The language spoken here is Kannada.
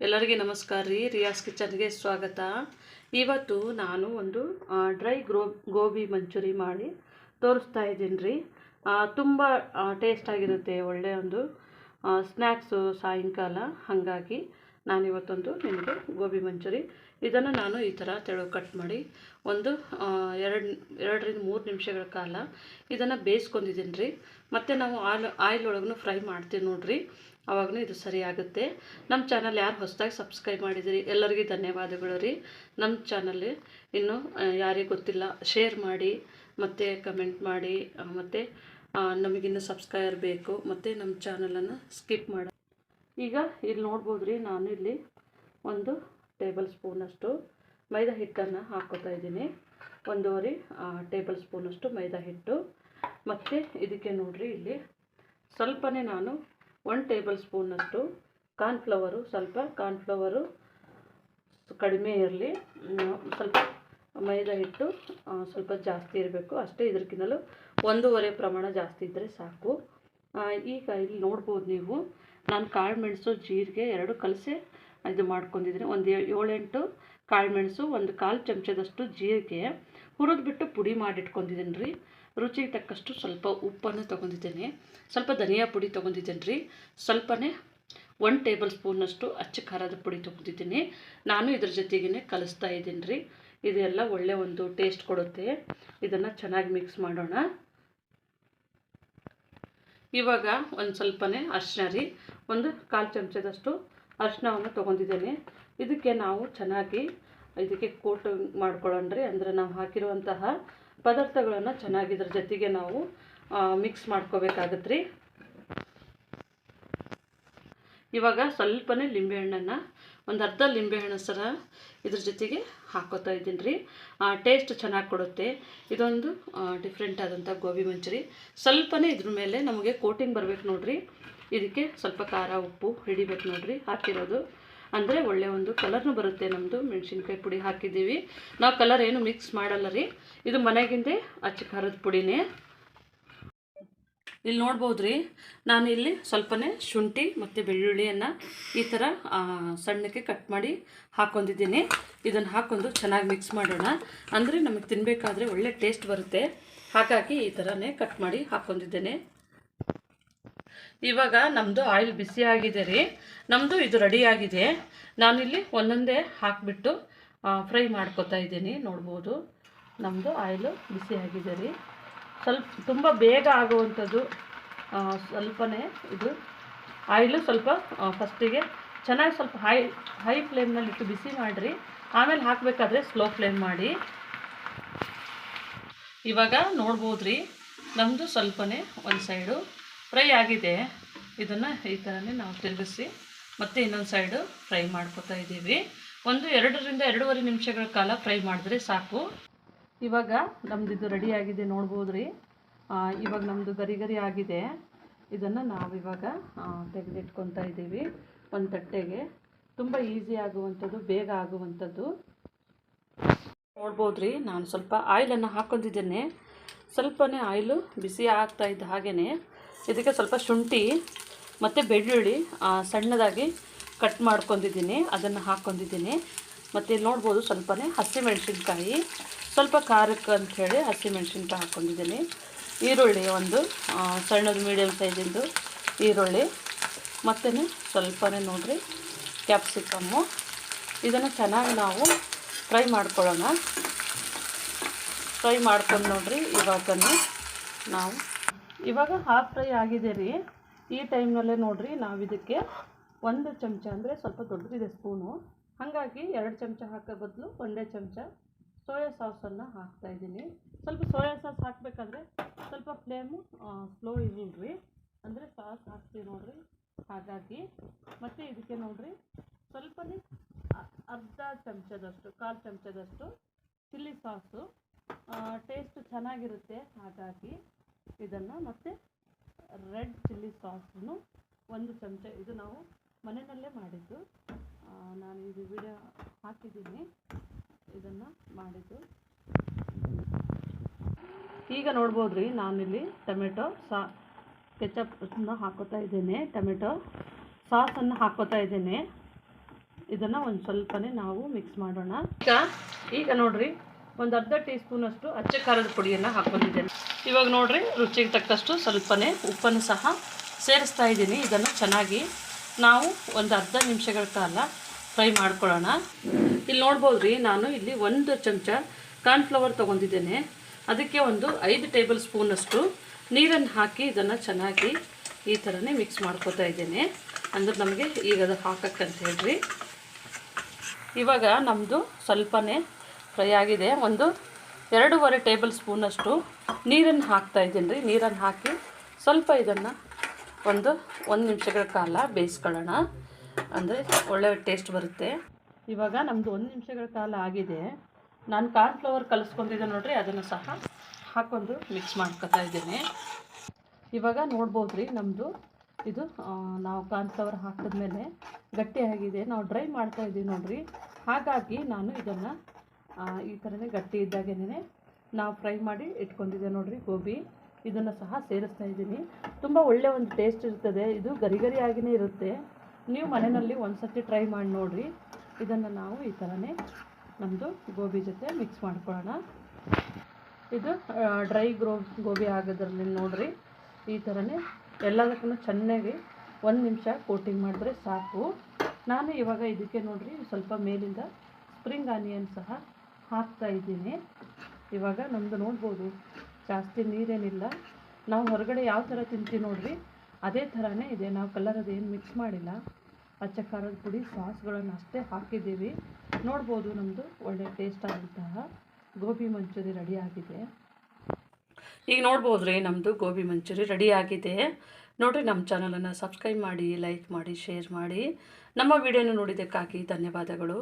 ಎಲ್ಲರಿಗೆ ನಮಸ್ಕಾರ ರೀ. ರಿಯಾಸ್ ಕಿಚನ್ಗೆ ಸ್ವಾಗತ. ಇವತ್ತು ನಾನು ಒಂದು ಡ್ರೈ ಗ್ರೋ, ಗೋಬಿ ಮಂಚೂರಿ ಮಾಡಿ ತೋರಿಸ್ತಾ ಇದ್ದೀನಿ ರೀ. ತುಂಬ ಟೇಸ್ಟಾಗಿರುತ್ತೆ ಒಳ್ಳೆಯ ಒಂದು ಸ್ನ್ಯಾಕ್ಸು ಸಾಯಂಕಾಲ. ಹಾಗಾಗಿ ನಾನು ಇವತ್ತೊಂದು ನಿಮಗೆ ಗೋಬಿ ಮಂಚೂರಿ. ಇದನ್ನು ನಾನು ಈ ಥರ ತೆಳು ಕಟ್ ಮಾಡಿ ಒಂದು ಎರಡು, ಎರಡರಿಂದ ಮೂರು ನಿಮಿಷಗಳ ಕಾಲ ಇದನ್ನು ಬೇಯಿಸ್ಕೊಂಡಿದ್ದೀನಿ ರೀ ಮತ್ತು ನಾವು ಆಲ್ ಆಯಿಲ್ ಒಳಗೂ ಫ್ರೈ ಮಾಡ್ತೀವಿ ನೋಡಿರಿ. ಆವಾಗೂ ಇದು ಸರಿ ಆಗುತ್ತೆ. ನಮ್ಮ ಚಾನಲ್ ಯಾರು ಹೊಸದಾಗಿ ಸಬ್ಸ್ಕ್ರೈಬ್ ಮಾಡಿದಿರಿ ಎಲ್ಲರಿಗೂ ಧನ್ಯವಾದಗಳು ರೀ. ನಮ್ಮ ಚಾನಲ್ ಇನ್ನೂ ಯಾರಿಗೆ ಗೊತ್ತಿಲ್ಲ, ಶೇರ್ ಮಾಡಿ, ಮತ್ತು ಕಮೆಂಟ್ ಮಾಡಿ ಮತ್ತು ನಮಗಿನ್ನು ಸಬ್ಸ್ಕ್ರೈಬರ್ ಬೇಕು, ಮತ್ತು ನಮ್ಮ ಚಾನಲನ್ನು ಸ್ಕಿಪ್ ಮಾಡಿ ಈಗ ಇಲ್ಲಿ ನೋಡ್ಬೋದು ರೀ ನಾನು ಇಲ್ಲಿ ಒಂದು ಟೇಬಲ್ ಸ್ಪೂನಷ್ಟು ಮೈದಾ ಹಿಟ್ಟನ್ನು ಹಾಕ್ಕೋತಾ ಇದ್ದೀನಿ. ಒಂದೂವರೆ ಟೇಬಲ್ ಸ್ಪೂನಷ್ಟು ಮೈದಾ ಹಿಟ್ಟು. ಮತ್ತು ಇದಕ್ಕೆ ನೋಡಿರಿ ಇಲ್ಲಿ ಸ್ವಲ್ಪನೇ ನಾನು ಒನ್ ಟೇಬಲ್ ಸ್ಪೂನಷ್ಟು ಕಾರ್ನ್ಫ್ಲವರು ಸ್ವಲ್ಪ ಕಾರ್ನ್ಫ್ಲವರು ಕಡಿಮೆ ಇರಲಿ. ಸ್ವಲ್ಪ ಮೈದಾ ಹಿಟ್ಟು ಸ್ವಲ್ಪ ಜಾಸ್ತಿ ಇರಬೇಕು. ಅಷ್ಟೇ ಇದಕ್ಕಿಂತಲೂ ಒಂದೂವರೆ ಪ್ರಮಾಣ ಜಾಸ್ತಿ ಇದ್ದರೆ ಸಾಕು. ಈಗ ಇಲ್ಲಿ ನೋಡ್ಬೋದು ನೀವು. ನಾನು ಕಾಳು ಮೆಣಸು, ಜೀರಿಗೆ ಎರಡು ಕಲಸಿ ಇದು ಮಾಡ್ಕೊಂಡಿದ್ದೀನಿ. ಒಂದು ಏಳೆಂಟು ಕಾಳು ಮೆಣಸು, ಒಂದು ಕಾಲು ಚಮಚದಷ್ಟು ಜೀರಿಗೆ ಹುರಿದ್ಬಿಟ್ಟು ಪುಡಿ ಮಾಡಿಟ್ಕೊಂಡಿದ್ದೀನಿ ರೀ. ರುಚಿಗೆ ತಕ್ಕಷ್ಟು ಸ್ವಲ್ಪ ಉಪ್ಪನ್ನು ತೊಗೊಂಡಿದ್ದೇನೆ. ಸ್ವಲ್ಪ ಧನಿಯಾ ಪುಡಿ ತೊಗೊಂಡಿದ್ದೇನೆ ರೀ. ಸ್ವಲ್ಪನೇ ಒನ್ ಟೇಬಲ್ ಸ್ಪೂನಷ್ಟು ಅಚ್ಚ ಖಾರದ ಪುಡಿ ತೊಗೊಂಡಿದ್ದೀನಿ. ನಾನು ಇದ್ರ ಜೊತೆಗೇ ಕಲಿಸ್ತಾ ಇದ್ದೀನಿ ರೀ. ಇದೆಲ್ಲ ಒಳ್ಳೆ ಒಂದು ಟೇಸ್ಟ್ ಕೊಡುತ್ತೆ. ಇದನ್ನು ಚೆನ್ನಾಗಿ ಮಿಕ್ಸ್ ಮಾಡೋಣ. ಇವಾಗ ಒಂದು ಸ್ವಲ್ಪನೇ ಅರ್ಶಿನ ರೀ. ಒಂದು ಕಾಲು ಚಮಚದಷ್ಟು ಅರಿಶಿನವನ್ನು ತೊಗೊಂಡಿದ್ದೇನೆ. ಇದಕ್ಕೆ ನಾವು ಚೆನ್ನಾಗಿ ಇದಕ್ಕೆ ಕೋಟ್ ಮಾಡ್ಕೊಳ್ಳೋಣ ರೀ. ಅಂದರೆ ನಾವು ಹಾಕಿರುವಂತಹ ಪದಾರ್ಥಗಳನ್ನು ಚೆನ್ನಾಗಿ ಇದ್ರ ಜೊತೆಗೆ ನಾವು ಮಿಕ್ಸ್ ಮಾಡ್ಕೋಬೇಕಾಗತ್ತೆ ರೀ. ಇವಾಗ ಸ್ವಲ್ಪನೇ ಲಿಂಬೆಹಣ್ಣನ್ನು ಒಂದು ಅರ್ಧ ಲಿಂಬೆಹಣ್ಣು ಸರ ಇದ್ರ ಜೊತೆಗೆ ಹಾಕೋತಾ ಇದ್ದೀನಿ ರೀ. ಟೇಸ್ಟ್ ಚೆನ್ನಾಗಿ ಕೊಡುತ್ತೆ. ಇದೊಂದು ಡಿಫ್ರೆಂಟ್ ಆದಂಥ ಗೋಬಿ ಮಂಚೂರಿ. ಸ್ವಲ್ಪನೇ ಇದ್ರ ಮೇಲೆ ನಮಗೆ ಕೋಟಿಂಗ್ ಬರಬೇಕು ನೋಡಿರಿ. ಇದಕ್ಕೆ ಸ್ವಲ್ಪ ಖಾರ, ಉಪ್ಪು ಹಿಡಿಬೇಕು ನೋಡಿರಿ. ಹಾಕಿರೋದು ಅಂದರೆ ಒಳ್ಳೆಯ ಒಂದು ಕಲರ್ನು ಬರುತ್ತೆ ನಮ್ಮದು ಮೆಣಸಿನ್ಕಾಯಿ ಪುಡಿ ಹಾಕಿದ್ದೀವಿ. ನಾವು ಕಲರ್ ಏನು ಮಿಕ್ಸ್ ಮಾಡಲ್ಲ ರೀ. ಇದು ಮನೆಗಿಂದೇ ಅಚ್ಚ ಖಾರದ ಪುಡಿನೇ. ಇಲ್ಲಿ ನೋಡ್ಬೋದು ರೀ ನಾನು ಇಲ್ಲಿ ಸ್ವಲ್ಪನೇ ಶುಂಠಿ ಮತ್ತು ಬೆಳ್ಳುಳ್ಳಿಯನ್ನು ಈ ಥರ ಸಣ್ಣಕ್ಕೆ ಕಟ್ ಮಾಡಿ ಹಾಕ್ಕೊಂಡಿದ್ದೀನಿ ಇದನ್ನು ಹಾಕ್ಕೊಂಡು ಚೆನ್ನಾಗಿ ಮಿಕ್ಸ್ ಮಾಡೋಣ. ಅಂದರೆ ನಮಗೆ ತಿನ್ನಬೇಕಾದ್ರೆ ಒಳ್ಳೆ ಟೇಸ್ಟ್ ಬರುತ್ತೆ. ಹಾಗಾಗಿ ಈ ಥರನೇ ಕಟ್ ಮಾಡಿ ಹಾಕ್ಕೊಂಡಿದ್ದೇನೆ ಇವಾಗ ನಮ್ಮದು ಆಯಿಲ್ ಬಿಸಿ ಆಗಿದೆ ರೀ. ನಮ್ಮದು ಇದು ರೆಡಿಯಾಗಿದೆ ನಾನಿಲ್ಲಿ ಒಂದೊಂದೇ ಹಾಕಿಬಿಟ್ಟು ಫ್ರೈ ಮಾಡ್ಕೊತಾ ಇದ್ದೀನಿ. ನೋಡ್ಬೋದು. ನಮ್ಮದು ಆಯಿಲು ಬಿಸಿ ಆಗಿದೆ ರೀ. ಸ್ವಲ್ಪ ತುಂಬ ಬೇಗ ಆಗುವಂಥದ್ದು ಸ್ವಲ್ಪನೇ ಇದು. ಆಯಿಲು ಸ್ವಲ್ಪ ಫಸ್ಟಿಗೆ ಚೆನ್ನಾಗಿ ಸ್ವಲ್ಪ ಹೈ ಹೈ ಫ್ಲೇಮ್ನಲ್ಲಿ ಇಟ್ಟು ಬಿಸಿ ಮಾಡಿರಿ. ಆಮೇಲೆ ಹಾಕಬೇಕಾದ್ರೆ ಸ್ಲೋ ಫ್ಲೇಮ್ ಮಾಡಿ. ಇವಾಗ ನೋಡ್ಬೋದು ರೀ ನಮ್ಮದು ಸ್ವಲ್ಪನೇ ಒಂದು ಸೈಡು ಫ್ರೈ ಆಗಿದೆ. ಇದನ್ನು ಈ ಥರನೇ ನಾವು ತಿರುಗಿಸಿ ಮತ್ತೆ ಇನ್ನೊಂದು ಸೈಡು ಫ್ರೈ ಮಾಡ್ಕೋತಾ ಇದ್ದೀವಿ. ಒಂದು ಎರಡರಿಂದ ಎರಡೂವರೆ ನಿಮಿಷಗಳ ಕಾಲ ಫ್ರೈ ಮಾಡಿದ್ರೆ ಸಾಕು. ಇವಾಗ ನಮ್ದು ಇದು ರೆಡಿ ಆಗಿದೆ ನೋಡ್ಬೋದು ರೀ ಇವಾಗ ನಮ್ಮದು ಗರಿ ಗರಿ ಆಗಿದೆ. ಇದನ್ನು ನಾವು ಇವಾಗ ತೆಗೆದಿಟ್ಕೊತಾ ಇದ್ದೀವಿ. ಒಂದು ತಟ್ಟೆಗೆ. ತುಂಬ ಈಸಿ ಆಗುವಂಥದ್ದು, ಬೇಗ ಆಗುವಂಥದ್ದು. ನೋಡ್ಬೋದು ರೀ ನಾನು ಸ್ವಲ್ಪ ಆಯಿಲನ್ನು ಹಾಕ್ಕೊಂಡಿದ್ದೇನೆ. ಸ್ವಲ್ಪನೇ ಆಯಿಲು ಬಿಸಿ ಆಗ್ತಾ ಇದ್ದ ಹಾಗೆಯೇ ಇದಕ್ಕೆ ಸ್ವಲ್ಪ ಶುಂಠಿ ಮತ್ತು ಬೆಳ್ಳುಳ್ಳಿ ಸಣ್ಣದಾಗಿ ಕಟ್ ಮಾಡ್ಕೊಂಡಿದ್ದೀನಿ. ಅದನ್ನು ಹಾಕ್ಕೊಂಡಿದ್ದೀನಿ. ಮತ್ತು ನೋಡ್ಬೋದು ಸ್ವಲ್ಪನೇ ಹಸಿಮೆಣ್ಸಿನ್ಕಾಯಿ. ಸ್ವಲ್ಪ ಖಾರಕ್ಕೆ ಅಂಥೇಳಿ ಹಸಿಮೆಣ್ಸಿನ್ಕಾಯಿ ಹಾಕ್ಕೊಂಡಿದ್ದೀನಿ ಈರುಳ್ಳಿ ಒಂದು ಸಣ್ಣದು ಮೀಡಿಯಮ್ ಸೈಜಿಂದು ಈರುಳ್ಳಿ. ಮತ್ತು ಸ್ವಲ್ಪನೇ ನೋಡಿರಿ ಕ್ಯಾಪ್ಸಿಕಮ್ಮು ಇದನ್ನು ಚೆನ್ನಾಗಿ ನಾವು ಫ್ರೈ ಮಾಡ್ಕೊಳ್ಳೋಣ. ಫ್ರೈ ಮಾಡ್ಕೊಂಡು ನೋಡಿರಿ ಇವಾಗ ನಾವು. ಇವಾಗ ಹಾಫ್ ಫ್ರೈ ಆಗಿದೆ ರೀ. ಈ ಟೈಮ್ನಲ್ಲೇ ನೋಡಿರಿ, ನಾವು ಇದಕ್ಕೆ ಒಂದು ಚಮಚ ಅಂದರೆ ಸ್ವಲ್ಪ ದೊಡ್ಡದಿದೆ ಸ್ಪೂನು ಹಾಗಾಗಿ ಎರಡು ಚಮಚ ಹಾಕೋ ಬದಲು ಒಂದೇ ಚಮಚ ಸೋಯಾ ಸಾಸನ್ನು ಹಾಕ್ತಾಯಿದ್ದೀನಿ. ಸ್ವಲ್ಪ ಸೋಯಾ ಸಾಸ್ ಹಾಕಬೇಕಾದ್ರೆ ಸ್ವಲ್ಪ ಫ್ಲೇಮು ಸ್ಲೋ ಇರಲಿ ಅಂದರೆ ಸಾಸ್ ಹಾಕ್ತೀವಿ ನೋಡಿರಿ. ಹಾಗಾಗಿ ಮತ್ತು ಇದಕ್ಕೆ ನೋಡಿರಿ ಸ್ವಲ್ಪನೇ ಅರ್ಧ ಚಮಚದಷ್ಟು, ಕಾಲು ಚಮಚದಷ್ಟು ಚಿಲ್ಲಿ ಸಾಸು. ಟೇಸ್ಟ್ ಚೆನ್ನಾಗಿರುತ್ತೆ. ಹಾಗಾಗಿ ಇದನ್ನು ಮತ್ತು ರೆಡ್ ಚಿಲ್ಲಿ ಸಾಸನ್ನು ಒಂದು ಚಮಚ, ಇದು ನಾವು ಮನೆಯಲ್ಲೇ ಮಾಡಿದ್ದು. ನಾನು ಇದು ವಿಡಿಯೋ ಹಾಕಿದ್ದೀನಿ. ಇದನ್ನು ಮಾಡಿದ್ದು. ಈಗ ನೋಡ್ಬೋದು ರೀ ನಾನಿಲ್ಲಿ ಟೊಮೆಟೊ ಸಾ, ಕೆಚಪ್ನ ಹಾಕೋತಾ ಇದ್ದೇನೆ. ಟೊಮೆಟೊ ಸಾಸನ್ನು ಹಾಕೋತಾ ಇದ್ದೇನೆ. ಇದನ್ನು ಒಂದು ಸ್ವಲ್ಪನೇ ನಾವು ಮಿಕ್ಸ್ ಮಾಡೋಣ. ಈಗ ಈಗ ನೋಡ್ರಿ, ಒಂದು ಅರ್ಧ ಟೀ ಸ್ಪೂನಷ್ಟು ಅಚ್ಚ ಖಾರದ ಪುಡಿಯನ್ನು ಹಾಕೊಂಡಿದ್ದೇನೆ. ಇವಾಗ ನೋಡ್ರಿ, ರುಚಿಗೆ ತಕ್ಕಷ್ಟು ಸ್ವಲ್ಪನೇ ಉಪ್ಪನ್ನು ಸಹ ಸೇರಿಸ್ತಾ ಇದ್ದೀನಿ. ಇದನ್ನು ಚೆನ್ನಾಗಿ ನಾವು ಒಂದು ಅರ್ಧ ನಿಮಿಷಗಳ ಕಾಲ ಫ್ರೈ ಮಾಡ್ಕೊಳ್ಳೋಣ. ಇಲ್ಲಿ ನೋಡ್ಬೋದು ರೀ ನಾನು ಇಲ್ಲಿ ಒಂದು ಚಮಚ ಕಾರ್ನ್ಫ್ಲವರ್ ತೊಗೊಂಡಿದ್ದೇನೆ. ಅದಕ್ಕೆ ಒಂದು ಐದು ಟೇಬಲ್ ಸ್ಪೂನಷ್ಟು ನೀರನ್ನು ಹಾಕಿ ಇದನ್ನು ಚೆನ್ನಾಗಿ ಈ ಥರನೇ ಮಿಕ್ಸ್ ಮಾಡ್ಕೋತಾ ಇದ್ದೇನೆ. ಅಂದ್ರೆ ನಮಗೆ ಈಗ ಅದು ಹಾಕಕ್ಕಂತ ಹೇಳ್ರಿ. ಇವಾಗ ನಮ್ಮದು ಸ್ವಲ್ಪನೇ ಫ್ರೈ ಆಗಿದೆ. ಒಂದು ಎರಡೂವರೆ ಟೇಬಲ್ ಸ್ಪೂನಷ್ಟು ನೀರನ್ನು ಹಾಕ್ತಾ ಇದ್ದೀನಿ ರೀ. ನೀರನ್ನು ಹಾಕಿ ಸ್ವಲ್ಪ ಇದನ್ನು ಒಂದು ಒಂದು ನಿಮಿಷಗಳ ಕಾಲ ಬೇಯಿಸ್ಕೊಳ್ಳೋಣ. ಅಂದರೆ ಒಳ್ಳೆ ಟೇಸ್ಟ್ ಬರುತ್ತೆ. ಇವಾಗ ನಮ್ಮದು ಒಂದು ನಿಮಿಷಗಳ ಕಾಲ ಆಗಿದೆ. ನಾನು ಕಾರ್ನ್ಫ್ಲವರ್ ಕಲಿಸ್ಕೊಂಡಿದ್ದೆ ನೋಡ್ರಿ, ಅದನ್ನು ಸಹ ಹಾಕ್ಕೊಂಡು ಮಿಕ್ಸ್ ಮಾಡ್ಕೊತಾ ಇದ್ದೀನಿ. ಇವಾಗ ನೋಡ್ಬೋದು ರೀ ನಮ್ಮದು ಇದು ನಾವು ಕಾರ್ನ್ಫ್ಲವರ್ ಹಾಕಿದ್ಮೇಲೆ ಗಟ್ಟಿಯಾಗಿದೆ ನಾವು ಡ್ರೈ ಮಾಡ್ತಾ ಇದ್ದೀವಿ ನೋಡಿರಿ. ಹಾಗಾಗಿ ನಾನು ಇದನ್ನು ಈ ಥರನೇ ಗಟ್ಟಿ ಇದ್ದಾಗೇನೆ ನಾವು ಫ್ರೈ ಮಾಡಿ ಇಟ್ಕೊಂಡಿದ್ದೆ ನೋಡಿರಿ ಗೋಬಿ. ಇದನ್ನು ಸಹ ಸೇರಿಸ್ತಾ ಇದ್ದೀನಿ. ತುಂಬ ಒಳ್ಳೆಯ ಒಂದು ಟೇಸ್ಟ್ ಇರ್ತದೆ. ಇದು ಗರಿಗರಿಯಾಗಿಯೇ ಇರುತ್ತೆ. ನೀವು ಮನೆಯಲ್ಲಿ ಒಂದು ಸರ್ತಿ ಟ್ರೈ ಮಾಡಿ ನೋಡಿರಿ. ಇದನ್ನು ನಾವು ಈ ಥರನೇ ನಮ್ಮದು ಗೋಬಿ ಜೊತೆ ಮಿಕ್ಸ್ ಮಾಡ್ಕೊಳ್ಳೋಣ. ಇದು ಡ್ರೈ ಗ್ರೋ ಗೋಬಿ ಆಗೋದ್ರಲ್ಲಿ ನೋಡಿರಿ. ಈ ಥರನೇ ಎಲ್ಲದಕ್ಕೂ ಚೆನ್ನಾಗಿ ಒಂದು ನಿಮಿಷ ಕೋಟಿಂಗ್ ಮಾಡಿದ್ರೆ ಸಾಕು. ನಾನು ಇವಾಗ ಇದಕ್ಕೆ ನೋಡಿರಿ, ಸ್ವಲ್ಪ ಮೇಲಿಂದ ಸ್ಪ್ರಿಂಗ್ ಆನಿಯನ್ ಸಹ ಹಾಕ್ತಾ ಇದ್ದೀನಿ. ಇವಾಗ ನಮ್ಮದು ನೋಡ್ಬೋದು, ಜಾಸ್ತಿ ನೀರೇನಿಲ್ಲ. ನಾವು ಹೊರಗಡೆ ಯಾವ ಥರ ತಿಂತೀವಿ ನೋಡ್ರಿ. ಅದೇ ಥರನೇ ಇದೆ. ನಾವು ಕಲರ್ ಅದೇನು ಮಿಕ್ಸ್ ಮಾಡಿಲ್ಲ. ಪಚ್ಚ ಖಾರದ ಪುಡಿ, ಸಾಸ್ಗಳನ್ನು ಅಷ್ಟೇ ಹಾಕಿದ್ದೀವಿ. ನೋಡ್ಬೋದು ನಮ್ಮದು ಒಳ್ಳೆ ಟೇಸ್ಟ್ ಆದಂತಹ ಗೋಬಿ ಮಂಚೂರಿ ಆಗಿದೆ. ಈಗ ನೋಡ್ಬೋದು ರೀ ನಮ್ಮದು ಗೋಬಿ ಮಂಚೂರಿ ರೆಡಿ ಆಗಿದೆ. ನೋಡಿರಿ, ನಮ್ಮ ಚಾನಲನ್ನು ಸಬ್ಸ್ಕ್ರೈಬ್ ಮಾಡಿ ಲೈಕ್ ಮಾಡಿ ಶೇರ್ ಮಾಡಿ. ನಮ್ಮ ವಿಡಿಯೋನ ನೋಡಿದ್ದಕ್ಕಾಗಿ ಧನ್ಯವಾದಗಳು.